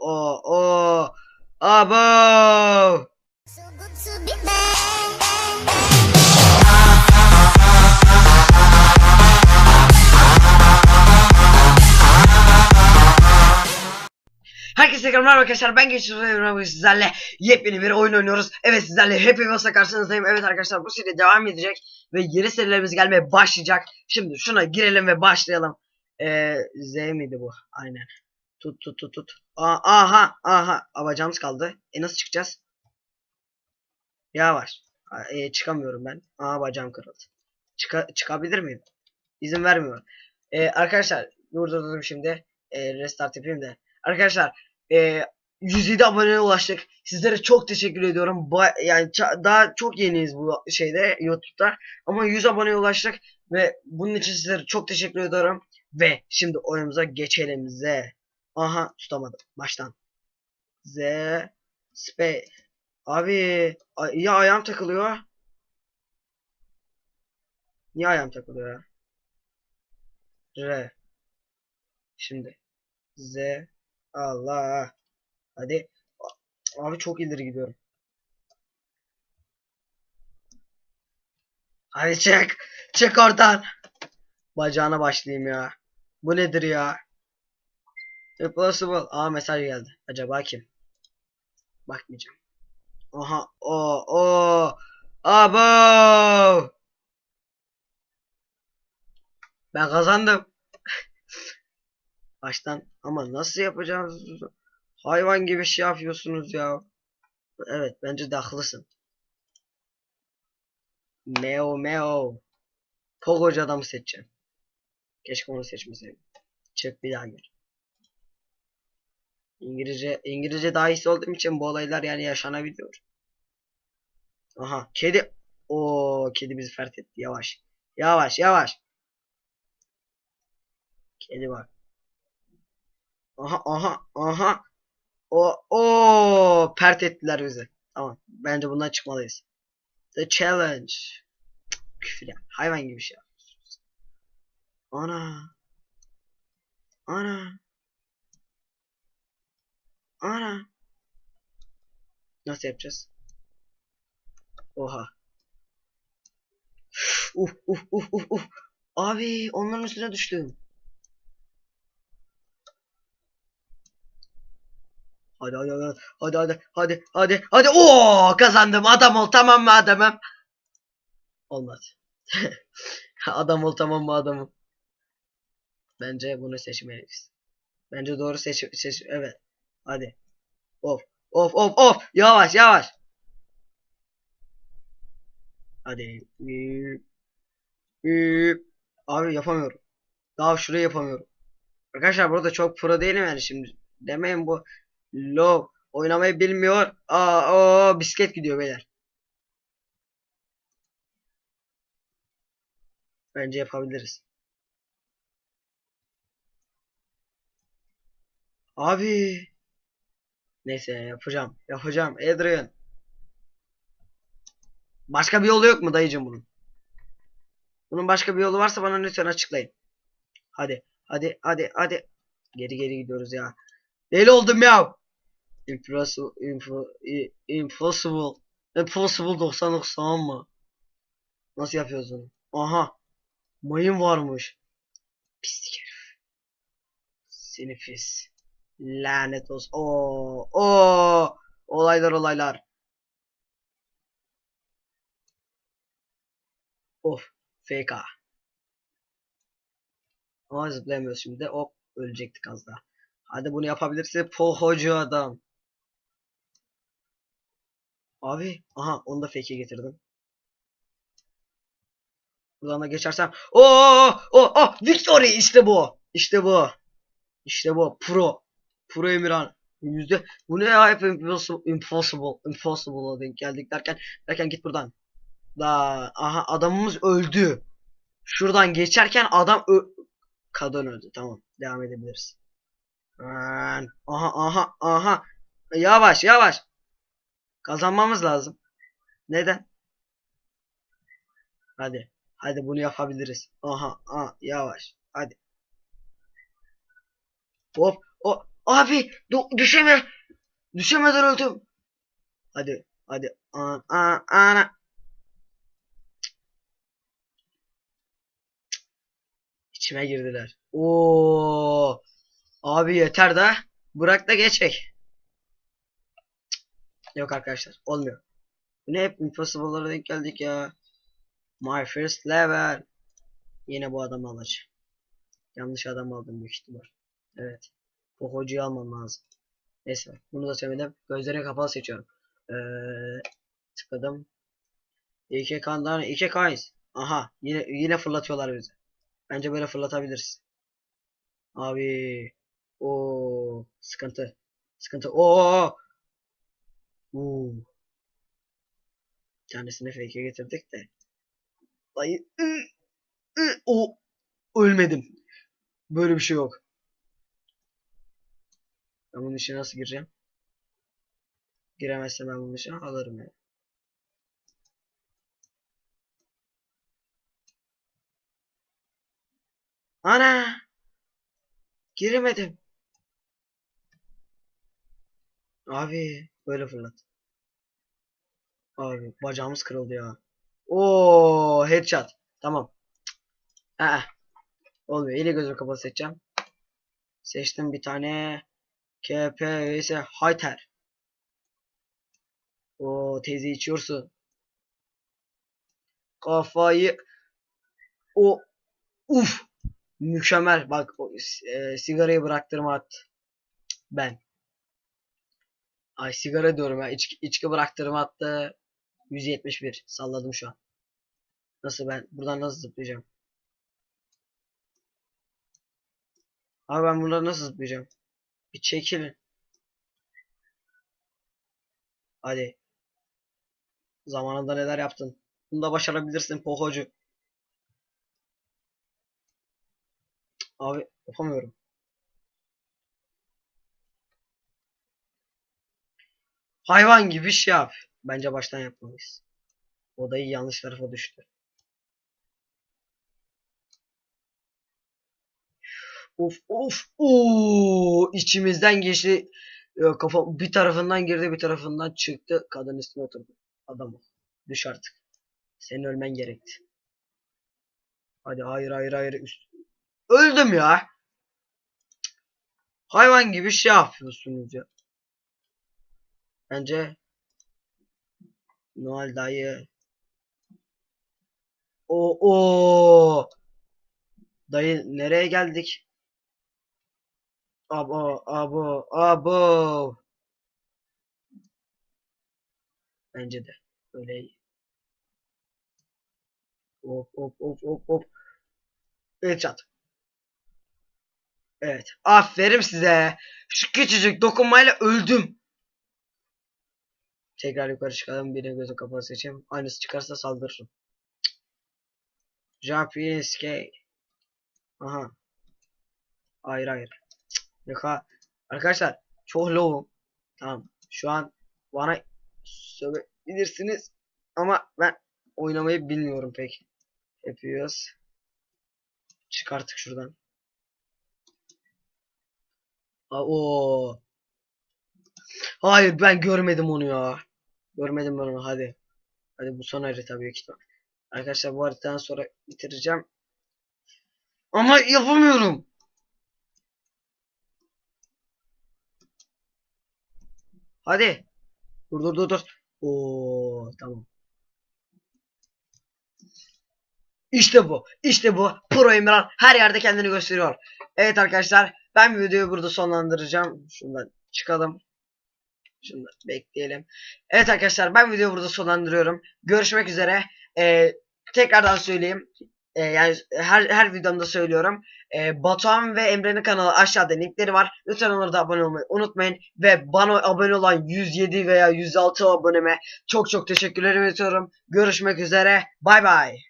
o o. Abo. Herkese tekrar merhaba arkadaşlar ben geçiyorum bugün sizlerle yepyeni bir oyun oynuyoruz. Evet sizlerle Happy Wheels'la karşınızdayım. Evet arkadaşlar bu seri devam edecek ve yeni serilerimiz gelmeye başlayacak. Şimdi şuna girelim ve başlayalım. Ee, Z miydi bu? Aynen. Tut tut tut tut. Aa, aha aha. Abacağımız kaldı. E nasıl çıkacağız? Yavaş. Aa, E, çıkamıyorum ben. Aa bacağım kırıldı. Çıka çıkabilir miyim? İzin vermiyor. Ee, arkadaşlar durdurdum şimdi. Ee, restart yapayım da. Arkadaşlar e, 107 aboneye ulaştık. Sizlere çok teşekkür ediyorum. Ba- yani daha çok yeniyiz bu şeyde YouTube'da. Ama 100 aboneye ulaştık ve bunun için sizlere çok teşekkür ediyorum. Ve şimdi oyunumuza geçelim. Z. Aha tutamadım. Baştan. Z. Space. Abi ya ayağım takılıyor. Niye ayağım takılıyor ya? R. Şimdi. Z. Allah. Hadi. Abi çok ileri gidiyorum. Hadi çık. Çık oradan. Bacağına başlayayım ya. Bu nedir ya? Impossible. Aa mesaj geldi. Acaba kim? Bakmayacağım. Aha. O. O. Abo. Ben kazandım. Baştan ama nasıl yapacağız? Hayvan gibi şey yapıyorsunuz ya. Evet bence de haklısın. Meo meo. Pogocu adamı seçeceğim. Keşke onu seçmeseydim. Çık bir daha gir. İngilizce İngilizce daha iyisi olduğum için bu olaylar yani yaşanabiliyor. Aha kedi. O kedi bizi fert etti. Yavaş. Yavaş yavaş. Kedi bak. Aha aha aha. O o pert ettiler bizi. Tamam. Bence bundan çıkmalıyız. The challenge. Küfür ya. Hayvan gibi şey yapıyorsunuz. Ana. Ana. Ana. Nasıl yapacağız? Oha. Uf uf uf uf uf. Abi onların üstüne düştüm. Hadi hadi hadi hadi hadi hadi hadi hadi Oo kazandım adam ol tamam mı adamım? Olmadı. adam ol tamam mı adamım? Bence bunu seçmeliyiz. Bence doğru seç seç evet. Hadi. Of of of of yavaş yavaş. Hadi. Abi yapamıyorum. Daha şurayı yapamıyorum. Arkadaşlar burada çok pro değilim yani şimdi. Demeyin bu Low oynamayı bilmiyor. Aa o bisiklet gidiyor beyler. Bence yapabiliriz. Abi. Neyse yapacağım. Yapacağım. Adrian. Başka bir yolu yok mu dayıcım bunun? Bunun başka bir yolu varsa bana lütfen açıklayın. Hadi. Hadi. Hadi. Hadi. Geri geri gidiyoruz ya. Deli oldum ya. Impossible, impossible, impossible 90 mı? Nasıl yapıyoruz onu? Aha. Mayın varmış. Pislik herif. Seni pis. Lanet olsun. Oo, oo. Olaylar olaylar. Of. FK. Ama zıplayamıyoruz şimdi. Hop. Ölecektik az daha. Hadi bunu yapabilirse pohocu adam. Abi aha onu da fake'e getirdim. Buradan da geçersem o o o victory işte bu. İşte bu. İşte bu pro. Pro Emirhan. Yüzde bu ne ya hep impossible impossible impossible'a denk geldik derken derken git buradan. Da aha adamımız öldü. Şuradan geçerken adam ö kadın öldü. Tamam devam edebiliriz. Aha aha aha. Yavaş yavaş. Kazanmamız lazım. Neden? Hadi. Hadi bunu yapabiliriz. Aha aha yavaş. Hadi. Hop hop. Abi do- düşeme. Düşemeden öldüm. Hadi hadi. An, an, ana. İçime girdiler. Oo. Abi yeter de. Bırak da geçek. Yok arkadaşlar. Olmuyor. Bu ne hep impossible'lara denk geldik ya. My first level. Yine bu adamı alacağım. Yanlış adam aldım büyük ihtimal. Evet. Bu hocayı almam lazım. Neyse. Bunu da söyledim. Gözlerini kapalı seçiyorum. Ee, tıkladım. İki kandan iki kayız. Aha. Yine yine fırlatıyorlar bizi. Bence böyle fırlatabiliriz. Abi. o sıkıntı. Sıkıntı. Oo. Oo. Tanesini fake'e getirdik de. Dayı. O. Ölmedim. Böyle bir şey yok. Ben bunun içine nasıl gireceğim? Giremezsem ben bunun içine alırım ya. Ana! Giremedim. Abi böyle fırlat. Abi bacağımız kırıldı ya. Oo headshot. Tamam. Aa. Olmuyor. Eli gözümü kapalı seçeceğim. Seçtim bir tane. KP Hayter. O teyze içiyorsun. Kafayı o uf mükemmel. Bak o, e, sigarayı bıraktırma at. Ben. Ay sigara diyorum ya. İçki, içki bıraktırma attı. 171 salladım şu an. Nasıl ben buradan nasıl zıplayacağım? Abi ben buradan nasıl zıplayacağım bir çekilin hadi zamanında neler yaptın bunu da başarabilirsin pohocu Abi yapamıyorum. Hayvan gibi şey yap. Bence baştan yapmalıyız. Odayı yanlış tarafa düştü. Of of ooo içimizden geçti. Ya, Kafa bir tarafından girdi bir tarafından çıktı. Kadın üstüne oturdu. Adam ol. Düş artık. Senin ölmen gerekti. Hadi hayır hayır hayır üst. Öldüm ya. Hayvan gibi şey yapıyorsunuz ya. Bence Noel dayı. O o Dayı nereye geldik? Abo abo abo. Bence de öyle iyi. Hop hop hop hop hop. Headshot. Evet. Aferin size. Şu küçücük dokunmayla öldüm. Tekrar yukarı çıkalım. Birine gözü kapalı seçeyim. Aynısı çıkarsa saldırırım. Japiske. Aha. Hayır hayır. Yok ha. Arkadaşlar çok low'um. Tamam. Şu an bana sövebilirsiniz. Ama ben oynamayı bilmiyorum pek. Yapıyoruz. Çık artık şuradan. Aa, o. Hayır ben görmedim onu ya. Görmedim ben onu hadi. Hadi bu son harita büyük ihtimal. Arkadaşlar bu haritadan sonra bitireceğim. Ama yapamıyorum. Hadi. Dur dur dur dur. Oo tamam. İşte bu. İşte bu. Pro Emirhan her yerde kendini gösteriyor. Evet arkadaşlar ben videoyu burada sonlandıracağım. Şundan çıkalım. Şunu da bekleyelim. Evet arkadaşlar ben videoyu burada sonlandırıyorum. Görüşmek üzere. Ee, tekrardan söyleyeyim. Ee, yani her her videomda söylüyorum. Ee, Batuhan ve Emre'nin kanalı aşağıda linkleri var. Lütfen onlara da abone olmayı unutmayın. Ve bana abone olan 107 veya 106 aboneme çok çok teşekkürler ediyorum. Görüşmek üzere. Bay bay.